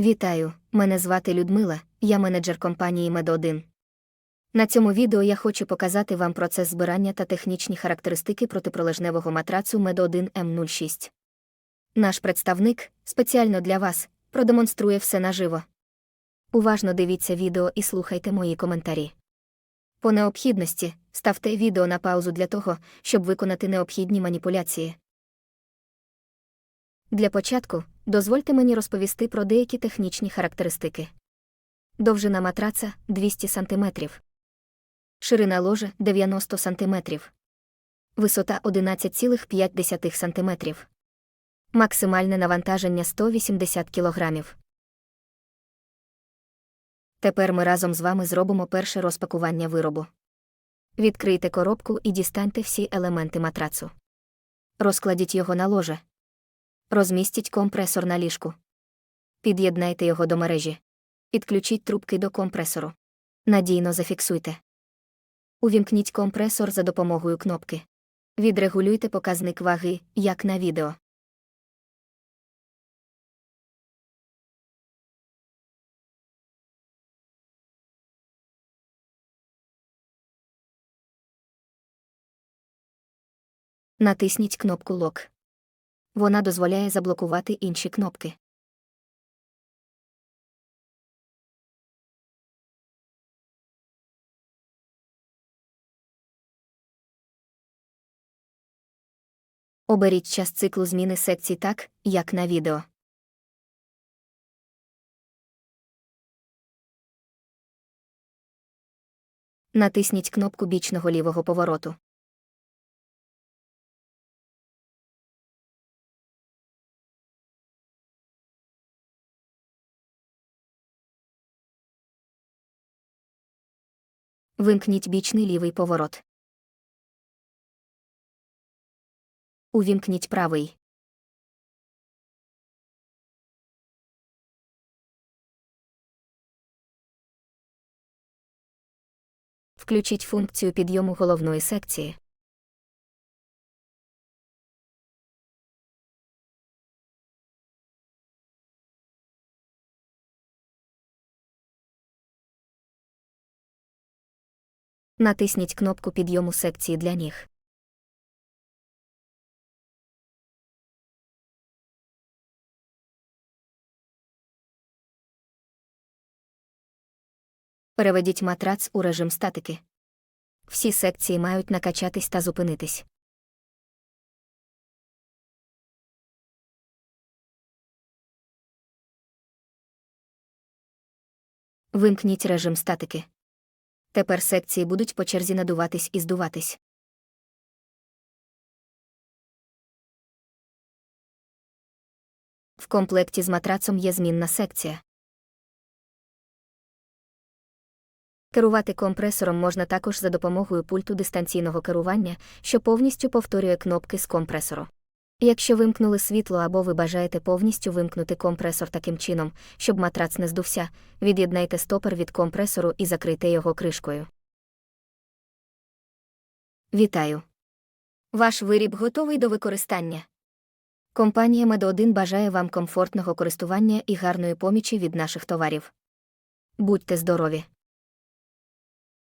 Вітаю, мене звати Людмила, я менеджер компанії Мед1. На цьому відео я хочу показати вам процес збирання та технічні характеристики протипролежневого матрацу Мед1 М06. Наш представник, спеціально для вас, продемонструє все наживо. Уважно дивіться відео і слухайте мої коментарі. По необхідності ставте відео на паузу для того, щоб виконати необхідні маніпуляції. Для початку дозвольте мені розповісти про деякі технічні характеристики. Довжина матраца 200 см. Ширина ложа 90 см. Висота 11,5 см. Максимальне навантаження 180 кг. Тепер ми разом з вами зробимо перше розпакування виробу. Відкрийте коробку і дістаньте всі елементи матрацу. Розкладіть його на ложе. Розмістіть компресор на ліжку. Під'єднайте його до мережі. Підключіть трубки до компресору. Надійно зафіксуйте. Увімкніть компресор за допомогою кнопки. Відрегулюйте показник ваги, як на відео. Натисніть кнопку Лок. Вона дозволяє заблокувати інші кнопки. Оберіть час циклу зміни секцій так, як на відео. Натисніть кнопку бічного лівого повороту. Вимкніть бічний лівий поворот. Увімкніть правий. Включіть функцію підйому головної секції. Натисніть кнопку підйому секції для ніг. Переведіть матрац у режим статики. Всі секції мають накачатись та зупинитись. Вимкніть режим статики. Тепер секції будуть по черзі надуватись і здуватись. В комплекті з матрацом є змінна секція. Керувати компресором можна також за допомогою пульту дистанційного керування, що повністю повторює кнопки з компресору. Якщо вимкнули світло або ви бажаєте повністю вимкнути компресор таким чином, щоб матрац не здувся, від'єднайте стопер від компресору і закрийте його кришкою. Вітаю! Ваш виріб готовий до використання. Компанія Мед1 бажає вам комфортного користування і гарної помічі від наших товарів. Будьте здорові!